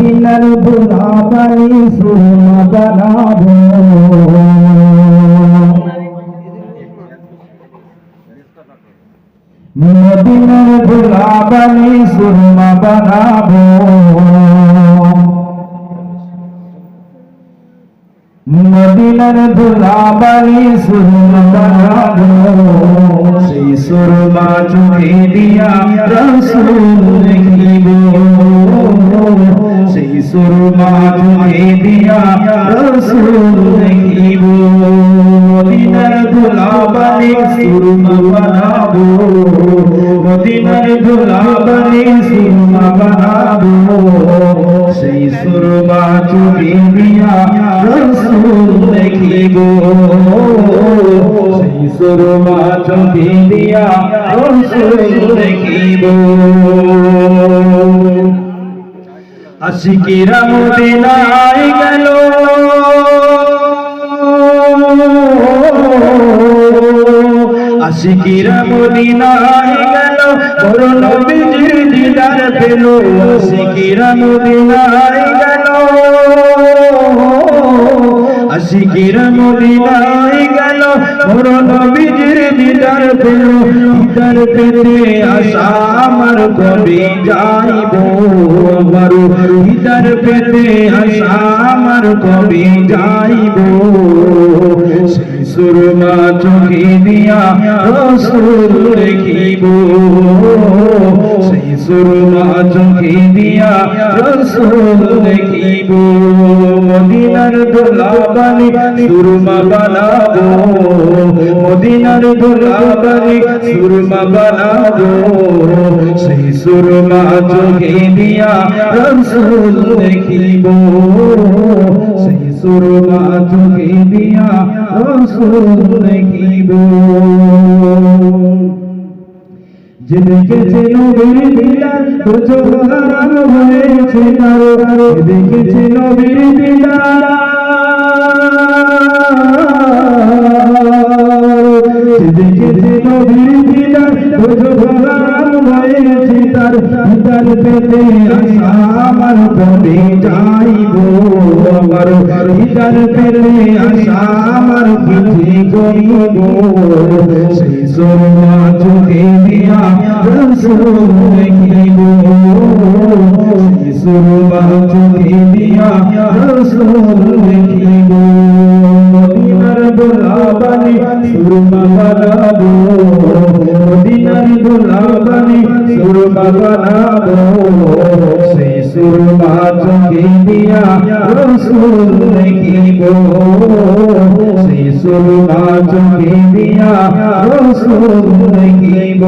মদিনার দুলাবানি সুরমা বানাবো মদিনার দুলাবানি সুরমা বানাবো মদিনার দুলাবানি সুরমা বানাবো সেই সুরমা চোখে দিয়া রসুল সুরমা চোখে দিয়া রসুল লিখিব মদিনার দুলাবানি সুরমা বানাবো মদিনার দুলাবানি সুরমা বানাবো সেই সুরমা চোখে দিয়া রসুল লিখিব সেই সুরমা চোখে দিয়া রসুল লিখিব আশিকিরা মদিনায় গেল। আশিকিরা মদিনায় গেল। বড় নবীজির দিদার পেল। আশিকিরা মদিনায় গেল। আশিকিরা মদিনায় গেল। বড় নবীজির দিদার পেল দিদার পেতে আশা আমার কবি যাইব আমার দিদার পেতে আশা আমার কবে যাইব। সুরমা চোখে দিয়া রসুল দেখিব। সেই সুরমা চোখে দিয়া রসুল দেখিব। মদিনার দোলাবানি সুরমা বানাবো। মদিনার দোলাবানি সুরমা বানাবো। সেই সুরমা চোখে দিয়া রসুল দেখিব। সেই সুরমা রসুল দেখিব দেখেছে নবীর দিদার, তো হারাম হয়েছে তার। দেখেছে নবীর দিদার দেখেছে নবীর দিদার, তো হারাম হয়েছে তার। দিদার পেতে আমার কবে যাইব আমার দিদার পেতে আশা আমার পিছে করিব সেই সোমা চোখে দিয়া রসুল দেখিব সেই সোমা চোখে দিয়া রসুল দেখিব মদিনার দোলাবানি সুরমা বানাবো মদিনার দোলাবানি সুরমা বানাবো সেই সুরমা চোখে দিয়া রসুল দেখিব সেই সুরমা চোখে দিয়া রসুল দেখিব